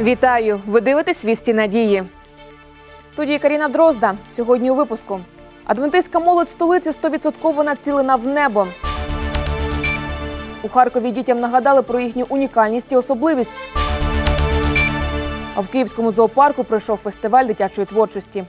Вітаю! Ви дивитесь «Вісті надії. В студії Каріна Дрозда. Сьогодні у випуску. Адвентистська молодь столиці 100% націлена в небо. У Харкові дітям нагадали про їхню унікальність і особливість. А в Київському зоопарку пройшов фестиваль дитячої творчості.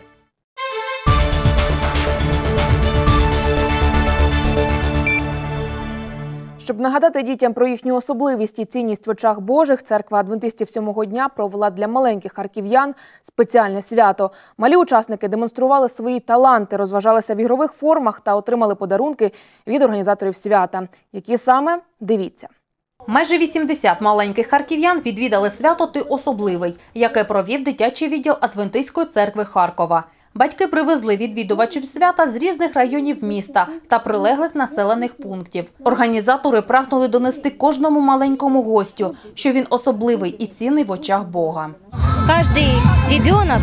Щоб нагадати дітям про їхню особливість і цінність в очах Божих, церква адвентистів сьомого дня провела для маленьких харків'ян спеціальне свято. Малі учасники демонстрували свої таланти, розважалися в ігрових формах та отримали подарунки від організаторів свята. Які саме дивіться. Майже 80 маленьких харків'ян відвідали свято «Ти особливий», яке провів дитячий відділ Адвентистської церкви Харкова. Батьки привезли відвідувачів свята з різних районів міста та прилеглих населених пунктів. Організатори прагнули донести кожному маленькому гостю, що він особливий і цінний в очах Бога. Кожен дитина,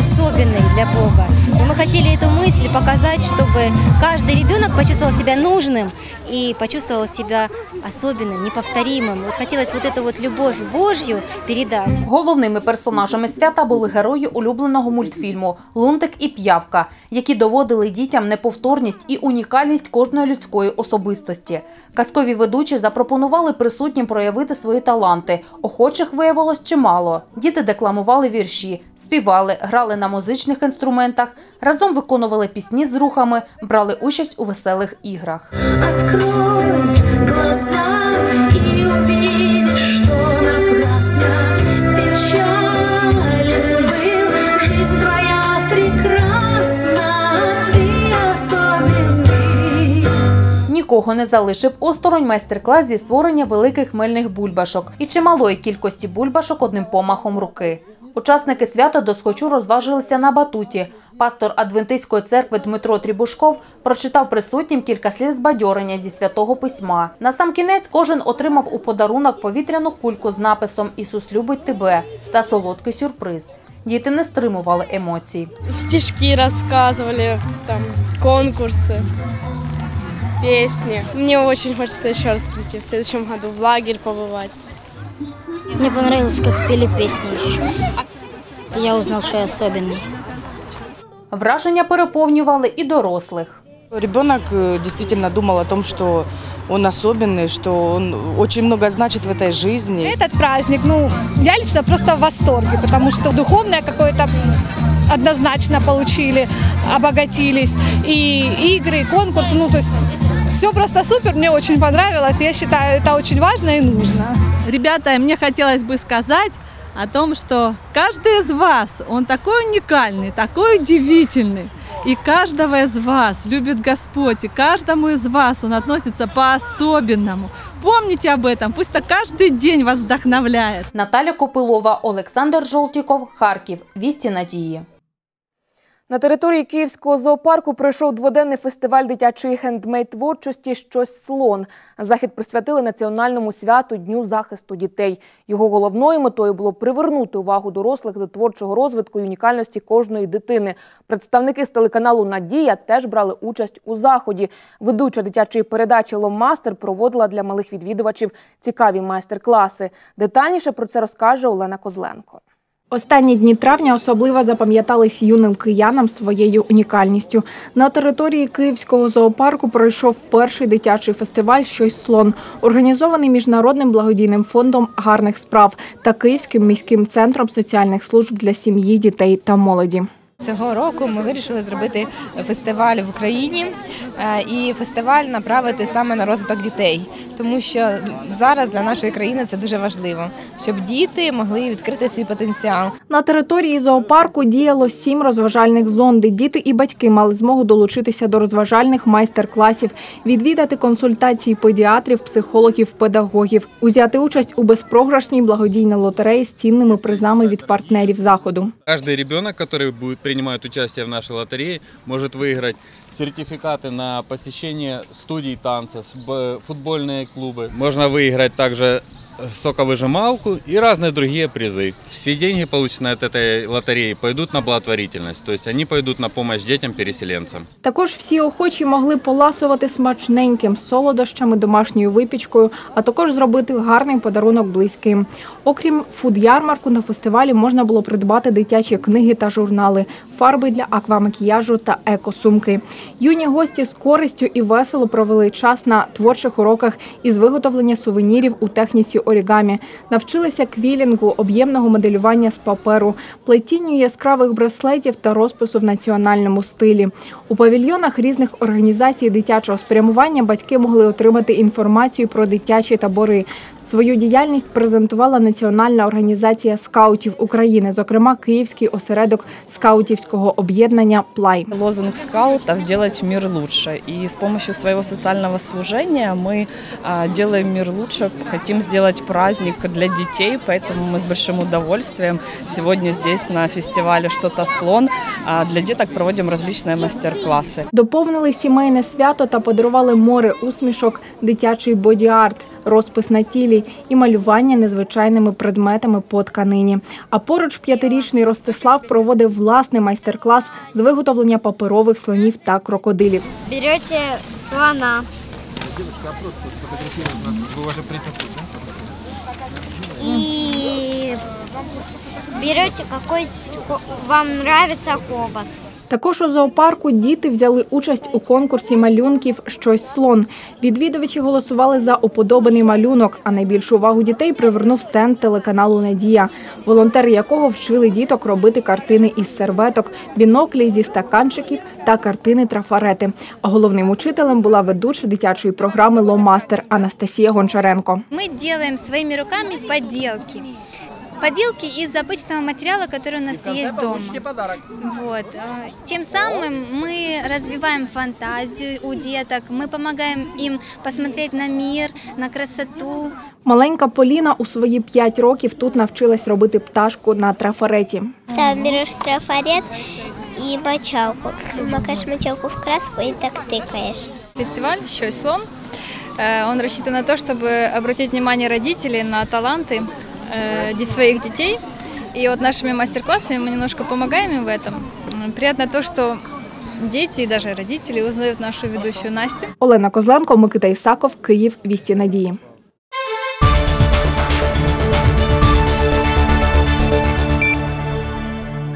особенный для Бога. И мы хотели эту мысль показать, чтобы каждый ребенок почувствовал себя нужным и почувствовал себя особенным, неповторимым. Вот хотелось вот эту вот любовь Божью передать. Головними персонажами свята були герої улюбленого мультфільму Лунтик і П'явка, які доводили дітям неповторність і унікальність кожної людської особистості. Казкові ведучі запропонували присутнім проявити свої таланти. Охочих виявилось чимало. Діти декламували вірші, співали, грали на музичних інструментах, разом виконували пісні з рухами, брали участь у веселих іграх. Открой глаза и увидишь, что напрасно печален был. Жизнь твоя прекрасна, ты особенный. Нікого не залишив осторонь майстер-клас зі створення великих мильних бульбашок і чималої кількості бульбашок одним помахом руки. Учасники свята досхочу розважилися на батуті. Пастор Адвентистської церкви Дмитро Трібушков прочитав присутнім кілька слів збадьорення зі святого письма. Насамкінець кожен отримав у подарунок повітряну кульку з написом Ісус любить тебе та солодкий сюрприз. Діти не стримували емоцій. стишки рассказывали, там конкурсы, песни. Мне очень хочется еще раз прийти в следующем году в лагерь побывать. Мне понравилось, как пели песни. Я узнал, что я особенный. Враження переповнювали і дорослих. Ребенок э, действительно думал о том, что он особенный, что он очень много значит в этой жизни. Этот праздник, ну, я лично просто в восторге, потому что духовное какое-то однозначно получили, обогатились. И игры, и конкурсы, ну, то есть все просто супер, мне очень понравилось. Я считаю, это очень важно и нужно. Ребята, мне хотелось бы сказать о том, что каждый из вас, он такой уникальный, такой удивительный. И каждого из вас любит Господь, и каждому из вас он относится по-особенному. Помните об этом, пусть это каждый день вас вдохновляет. Наталя Копилова, Олександр Жолтіков, Харків. Вісті надії. На території Київського зоопарку пройшов дводенний фестиваль дитячої хендмейд творчості Щось слон. Захід присвятили національному святу Дню захисту дітей. Його головною метою було привернути увагу дорослих до творчого розвитку і унікальності кожної дитини. Представники з телеканалу Надія теж брали участь у заході. Ведуча дитячої передачі Ломастер проводила для малих відвідувачів цікаві майстер-класи. Детальніше про це розкаже Олена Козленко. Останні дні травня особливо запам'ятались юним киянам своєю унікальністю. На території Київського зоопарку пройшов перший дитячий фестиваль Щось слон, організований міжнародним благодійним фондом гарних справ та Київським міським центром соціальних служб для сім'ї, дітей та молоді. Цього року ми вирішили зробити фестиваль в Україні е, і фестиваль направити саме на розвиток дітей, тому що зараз для нашої країни це дуже важливо, щоб діти могли відкрити свій потенціал. На території зоопарку діяло сім розважальних зон, де діти і батьки мали змогу долучитися до розважальних майстер-класів, відвідати консультації педіатрів, психологів, педагогів, узяти участь у безпрограшній благодійній лотереї з цінними призами від партнерів заходу. Каждый ребенок, который будет принимать участие в нашей лотерее, может выиграть сертификаты на посещение студий танца, с- б- футбольные клубы. Можно выиграть также соковыжималку и разные другие призы. Все деньги, полученные от этой лотереи, пойдут на благотворительность. То есть они пойдут на помощь детям-переселенцам. Також всі охочі могли поласувати смачненьким солодощами, домашньою випічкою, а також зробити гарний подарунок близьким. Окрім фуд-ярмарку, на фестивалі можна було придбати дитячі книги та журнали, фарби для аквамакіяжу та екосумки. Юні гості з користю і весело провели час на творчих уроках із виготовлення сувенірів у техніці орігамі, навчилися квілінгу, об'ємного моделювання з паперу, плетінню яскравих браслетів та розпису в національному стилі. У павільйонах різних організацій дитячого спрямування батьки могли отримати інформацію про дитячі табори. Свою діяльність презентувала Національна організація скаутів України, зокрема Київський осередок скаутівського об'єднання Плай. Лозунг скаутов «Делать мир лучше». И с помощью своего социального служения мы а, делаем мир лучше, хотим сделать праздник для детей, поэтому мы с большим удовольствием сегодня здесь на фестивале «Что-то слон» а, для деток проводим различные мастер-классы. Доповнили сімейне свято та подарували море усмішок, дитячий боді-арт, розпис на тілі і малювання незвичайними предметами по тканині. А поруч п'ятирічний Ростислав проводив власний майстер-клас з виготовлення паперових слонів та крокодилів. Берете слона и берете какой вам нравится хобот. Також у зоопарку діти взяли участь у конкурсі малюнків Щось слон. Відвідувачі голосували за уподобаний малюнок, а найбільшу увагу дітей привернув стенд телеканалу Надія, волонтери якого вчили діток робити картини із серветок, біноклі зі стаканчиків та картини трафарети. А головним учителем була ведуча дитячої програми Ломастер Анастасія Гончаренко. Мы делаем своими руками поделки. Поделки из обычного материала, который у нас есть дома. Вот. э, Тем самым мы развиваем фантазию у деток, мы помогаем им посмотреть на мир, на красоту. Маленька Поліна у свої п'ять років тут навчилась робити пташку на трафареті. Там берешь трафарет и мочалку. Макаешь мочалку в краску и так тыкаешь. Фестиваль «Щось слон». Э, Он рассчитан на то, чтобы обратить внимание родителей на таланты э, де- своих детей. И вот нашими мастер-классами мы немножко помогаем им в этом. М, Приятно то, что дети и даже родители узнают нашу ведущую Настю. Олена Козленко, Микита Ісаков, Київ, Вісті Надії.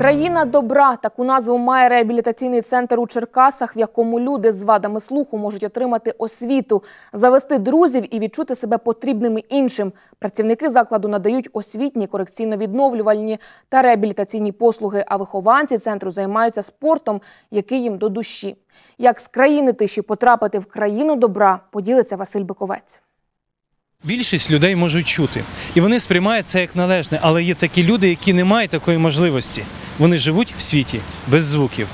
Країна добра таку назву має реабілітаційний центр у Черкасах, в якому люди з вадами слуху можуть отримати освіту, завести друзів і відчути себе потрібними іншим. Працівники закладу надають освітні, корекційно-відновлювальні та реабілітаційні послуги. А вихованці центру займаються спортом, який їм до душі. Як з країни тиші потрапити в країну добра, поділиться Василь Биковець. Більшість людей можуть чути, і вони сприймають це як належне, але є такі люди, які не мають такої можливості. Вони живуть в світі без звуків.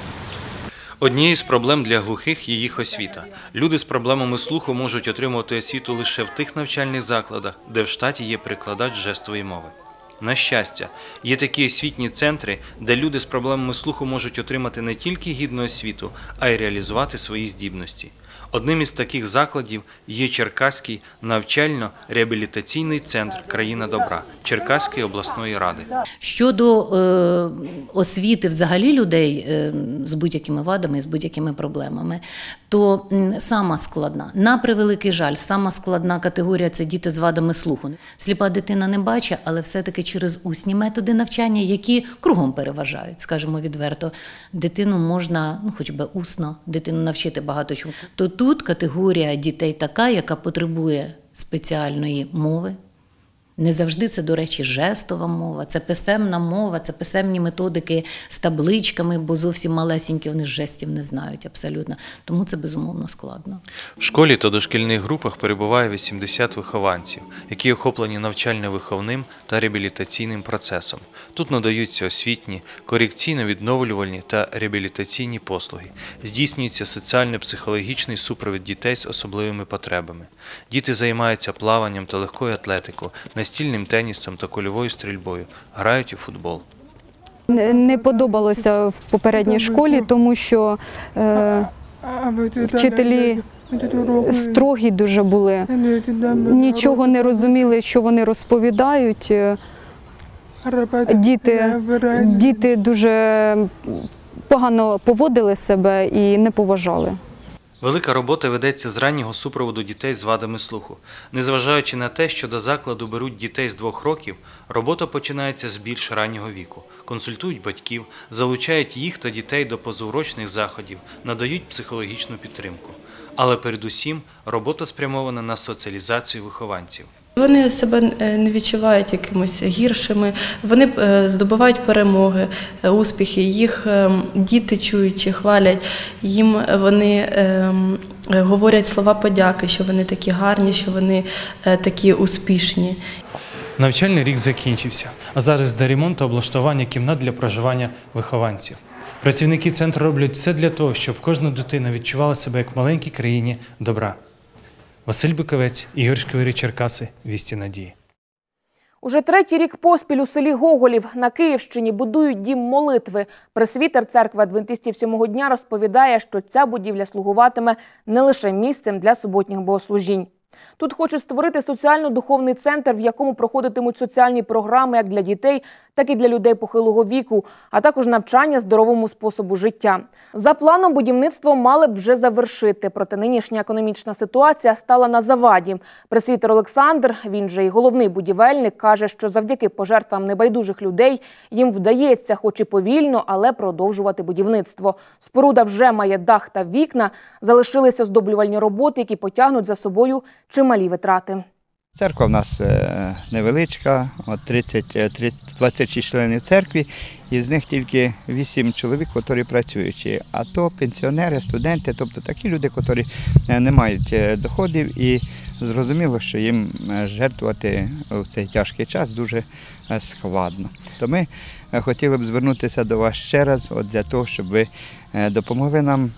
Однією з проблем для глухих є їх освіта. Люди з проблемами слуху можуть отримувати освіту лише в тих навчальних закладах, де в штаті є перекладач жестової мови. На щастя, є такі освітні центри, де люди з проблемами слуху можуть отримати не тільки гідну освіту, а й реалізувати свої здібності. Одним із таких закладів є Черкаський навчально-реабілітаційний центр Країна добра Черкаської обласної ради. Щодо е, освіти взагалі людей е, з будь-якими вадами, з будь-якими проблемами, то сама складна, на превеликий жаль, сама складна категорія це діти з вадами слуху. Сліпа дитина не бачить, але все-таки через усні методи навчання, які кругом переважають, скажімо відверто, дитину можна, ну хоч би усно, дитину навчити багато чому. То тут категорія дітей така, яка потребує спеціальної мови. Не завжди це, до речі, жестова мова, це писемна мова, це писемні методики з табличками, бо зовсім малесенькі вони жестів не знають абсолютно. Тому це безумовно складно. В школі та дошкільних групах перебуває 80 вихованців, які охоплені навчально-виховним та реабілітаційним процесом. Тут надаються освітні, корекційно-відновлювальні та реабілітаційні послуги. Здійснюється соціально-психологічний супровід дітей з особливими потребами. Діти займаються плаванням та легкою атлетикою, настільним тенісом та кульовою стрільбою, грають у футбол. Не подобалося в попередній школі, тому що е, вчителі строгі дуже були. Нічого не розуміли, що вони розповідають. Е, Діти, діти дуже погано поводили себе і не поважали. Велика робота ведеться з раннього супроводу дітей з вадами слуху. Незважаючи на те, що до закладу беруть дітей з двох років, робота починається з більш раннього віку. Консультують батьків, залучають їх та дітей до позаурочних заходів, надають психологічну підтримку. Але передусім робота спрямована на соціалізацію вихованців. Вони себе е, не відчувають якимось гіршими, вони е, здобувають перемоги, е, успіхи. Їх діти чуючи, хвалять, їм вони говорять слова подяки, що вони такі гарні, що вони такі успішні. Навчальний рік закінчився, а зараз йде ремонт та облаштування кімнат для проживання вихованців. Працівники центру роблять все для того, щоб кожна дитина відчувала себе як в маленькій країні добра. Василь Биковець, Ігор Шквирі, Черкаси, Вісті Надії. Уже третій рік поспіль у селі Гоголів на Київщині будують дім молитви. Пресвітер церкви адвентистів сьомого дня розповідає, що ця будівля слугуватиме не лише місцем для суботніх богослужінь. Тут хочуть створити соціально-духовний центр, в якому проходитимуть соціальні програми як для дітей, так і для людей похилого віку, а також навчання здоровому способу життя. За планом будівництво мали б вже завершити, проте нинішня економічна ситуація стала на заваді. Пресвітер Олександр, він же і головний будівельник, каже, що завдяки пожертвам небайдужих людей їм вдається, хоч і повільно, але продовжувати будівництво. Споруда вже має дах та вікна. Залишилися оздоблювальні роботи, які потягнуть за собою чималі витрати. Церква в нас е, невеличка, от 30, е, 30, 26 членів церкви, і з них тільки 8 чоловік, які працюючі. А то пенсіонери, студенти, тобто такі люди, які е, не мають е, доходів, і зрозуміло, що їм жертвувати в цей тяжкий час дуже складно. То ми хотіли б звернутися до вас ще раз, от для того, щоб ви допомогли нам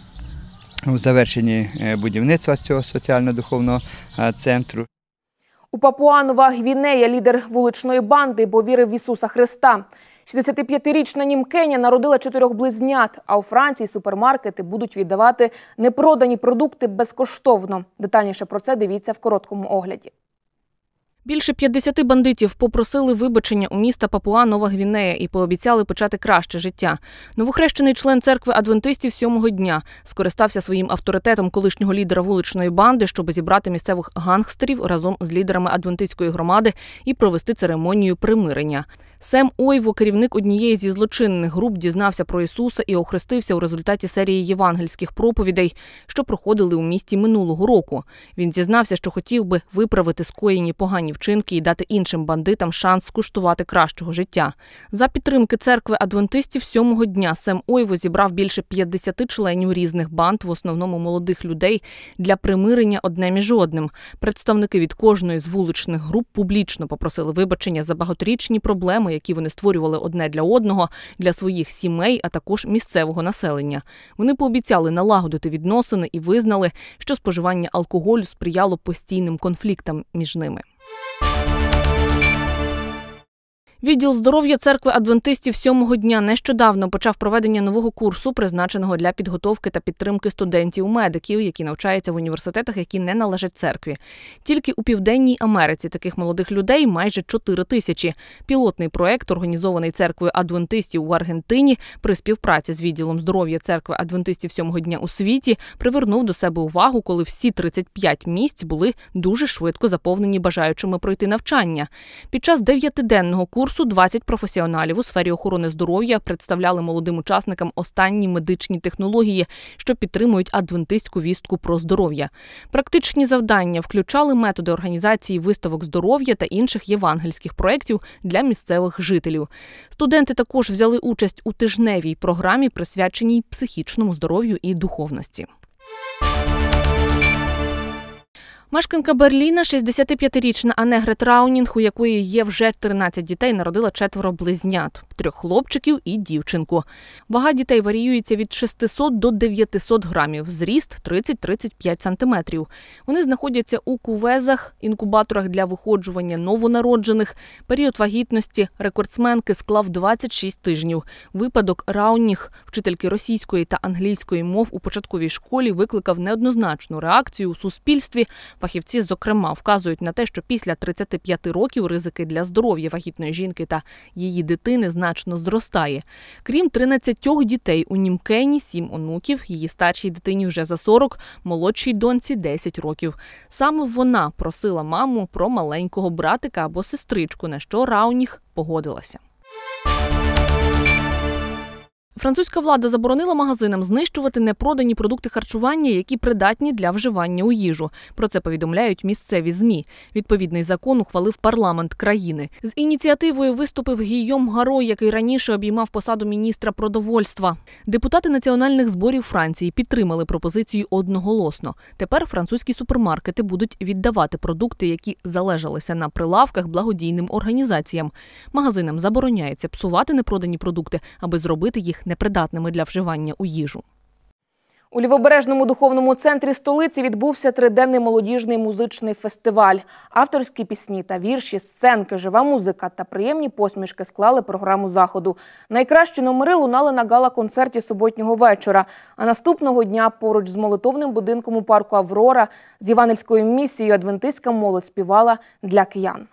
у завершенні е, будівництва цього соціально-духовного е, центру. У Папуанова Гвінея лідер вуличної банди, бо вірив в Ісуса Христа. 65-річна німкеня народила чотирьох близнят, а у Франції супермаркети будуть віддавати непродані продукти безкоштовно. Детальніше про це дивіться в короткому огляді. Більше 50 бандитів попросили вибачення у міста Папуа Нова Гвінея і пообіцяли почати краще життя. Новохрещений член церкви адвентистів сьомого дня скористався своїм авторитетом колишнього лідера вуличної банди, щоб зібрати місцевих гангстерів разом з лідерами адвентистської громади і провести церемонію примирення. Сем Ойво, керівник однієї зі злочинних груп, дізнався про Ісуса і охрестився у результаті серії євангельських проповідей, що проходили у місті минулого року. Він зізнався, що хотів би виправити скоєні погані вчинки і дати іншим бандитам шанс скуштувати кращого життя. За підтримки церкви адвентистів сьомого дня Сем Ойво зібрав більше 50 членів різних банд, в основному молодих людей, для примирення одне між одним. Представники від кожної з вуличних груп публічно попросили вибачення за багаторічні проблеми, які вони створювали одне для одного, для своїх сімей, а також місцевого населення. Вони пообіцяли налагодити відносини і визнали, що споживання алкоголю сприяло постійним конфліктам між ними. Відділ здоров'я церкви адвентистів сьомого дня нещодавно почав проведення нового курсу, призначеного для підготовки та підтримки студентів-медиків, які навчаються в університетах, які не належать церкві. Тільки у південній Америці таких молодих людей майже 4 тисячі. Пілотний проект, організований церквою адвентистів у Аргентині, при співпраці з відділом здоров'я церкви адвентистів сьомого дня у світі, привернув до себе увагу, коли всі 35 місць були дуже швидко заповнені бажаючими пройти навчання. Під час дев'ятиденного курсу курсу 20 професіоналів у сфері охорони здоров'я представляли молодим учасникам останні медичні технології, що підтримують адвентистську вістку про здоров'я. Практичні завдання включали методи організації виставок здоров'я та інших євангельських проєктів для місцевих жителів. Студенти також взяли участь у тижневій програмі, присвяченій психічному здоров'ю і духовності. Мешканка Берліна, 65-річна Анегре Траунінг, у якої є вже 13 дітей, народила четверо близнят – трьох хлопчиків і дівчинку. Вага дітей варіюється від 600 до 900 грамів, зріст 30-35 сантиметрів. Вони знаходяться у кувезах, інкубаторах для виходжування новонароджених. Період вагітності рекордсменки склав 26 тижнів. Випадок Раунінг, вчительки російської та англійської мов у початковій школі, викликав неоднозначну реакцію у суспільстві. Фахівці, зокрема, вказують на те, що після 35 років ризики для здоров'я вагітної жінки та її дитини значно зростає. Крім 13 дітей, у Німкені 7 онуків, її старшій дитині вже за 40, молодшій доньці 10 років. Саме вона просила маму про маленького братика або сестричку, на що Рауніг погодилася. Французька влада заборонила магазинам знищувати непродані продукти харчування, які придатні для вживання у їжу. Про це повідомляють місцеві змі. Відповідний закон ухвалив парламент країни. З ініціативою виступив Гійом Гаро, який раніше обіймав посаду міністра продовольства. Депутати національних зборів Франції підтримали пропозицію одноголосно. Тепер французькі супермаркети будуть віддавати продукти, які залежалися на прилавках благодійним організаціям. Магазинам забороняється псувати непродані продукти, аби зробити їх непридатними для вживання у їжу. У Лівобережному духовному центрі столиці відбувся триденний молодіжний музичний фестиваль. Авторські пісні та вірші, сценки, жива музика та приємні посмішки склали програму заходу. Найкращі номери лунали на гала-концерті суботнього вечора. А наступного дня поруч з молитовним будинком у парку Аврора з Іванівською місією адвентистська молодь співала для киян.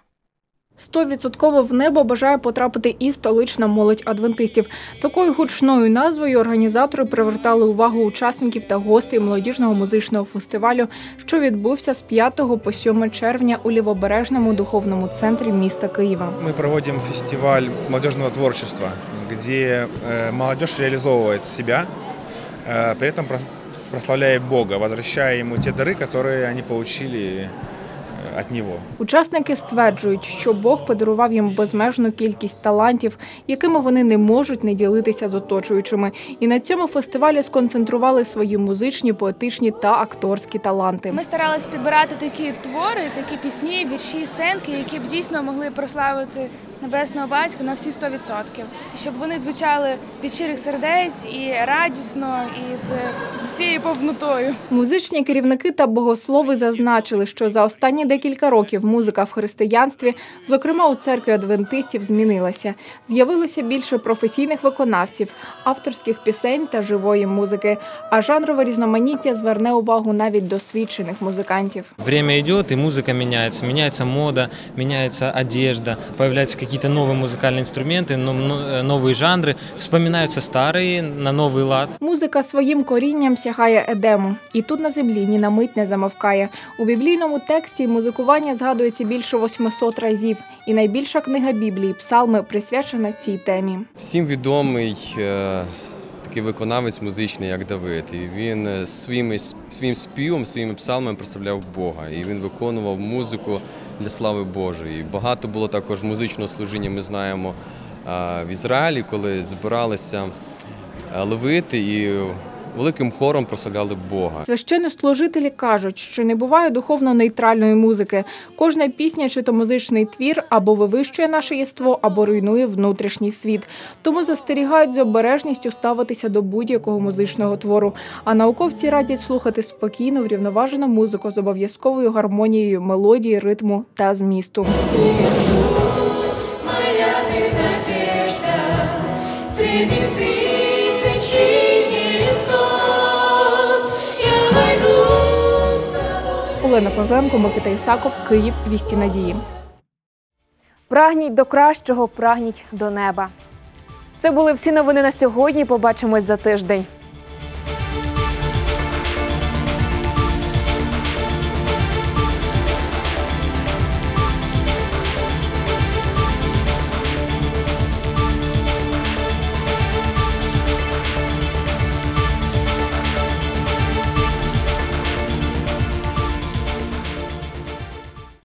Стовідсотково в небо бажає потрапити і столична молодь адвентистів. Такою гучною назвою організатори привертали увагу учасників та гостей молодіжного музичного фестивалю, що відбувся з 5 по 7 червня у лівобережному духовному центрі міста Києва. Мы проводим фестиваль молодежного творчества, где э, молодежь реализовывает себя, э, при этом прос- прославляя Бога, возвращая ему те дары, которые они получили э, нього. Учасники стверджують, що Бог подарував їм безмежну кількість талантів, якими вони не можуть не ділитися з оточуючими. І на цьому фестивалі сконцентрували свої музичні, поетичні та акторські таланти. Ми старались підбирати такі твори, такі пісні, вірші, сценки, які б дійсно могли прославити небесного батька на всі 100%. І щоб вони звучали від щирих сердець і радісно, і з всією повнотою. Музичні керівники та богослови зазначили, що за останні декілька років музика в християнстві, зокрема у церкві адвентистів, змінилася. З'явилося більше професійних виконавців, авторських пісень та живої музики. А жанрове різноманіття зверне увагу навіть досвідчених музикантів. Время идет, и музыка меняется. Меняется мода, меняется одежда, появляются какие-то новые музыкальные инструменты, но- но- э, новые жанры. Вспоминаются старые на новый лад. Музика своїм корінням сягає Едему, і тут на землі ні на мить не замовкає. У біблійному тексті музикування згадується більше 800 разів, і найбільша книга Біблії Псалми присвячена цій темі. Всім відомий е, такий виконавець музичний, як Давид. І він е, своїми, с- своїм співом, своїми псалмами прославляв Бога. І він виконував музику для слави Божої. Багато було також музичного служіння, ми знаємо в Ізраїлі, коли збиралися ловити і великим хором прославляли Бога. Священнослужителі кажуть, що не буває духовно нейтральної музики. Кожна пісня чи то музичний твір або вивищує наше єство, або руйнує внутрішній світ. Тому застерігають з обережністю ставитися до будь-якого музичного твору. А науковці радять слухати спокійну, врівноважену музику з обов'язковою гармонією мелодії, ритму та змісту. Моя ты надежда среди тысячи Олена Козленко, Микита Ісаков, Київ. Вісті надії. Прагніть до кращого, прагніть до неба. Це були всі новини на сьогодні. Побачимось за тиждень.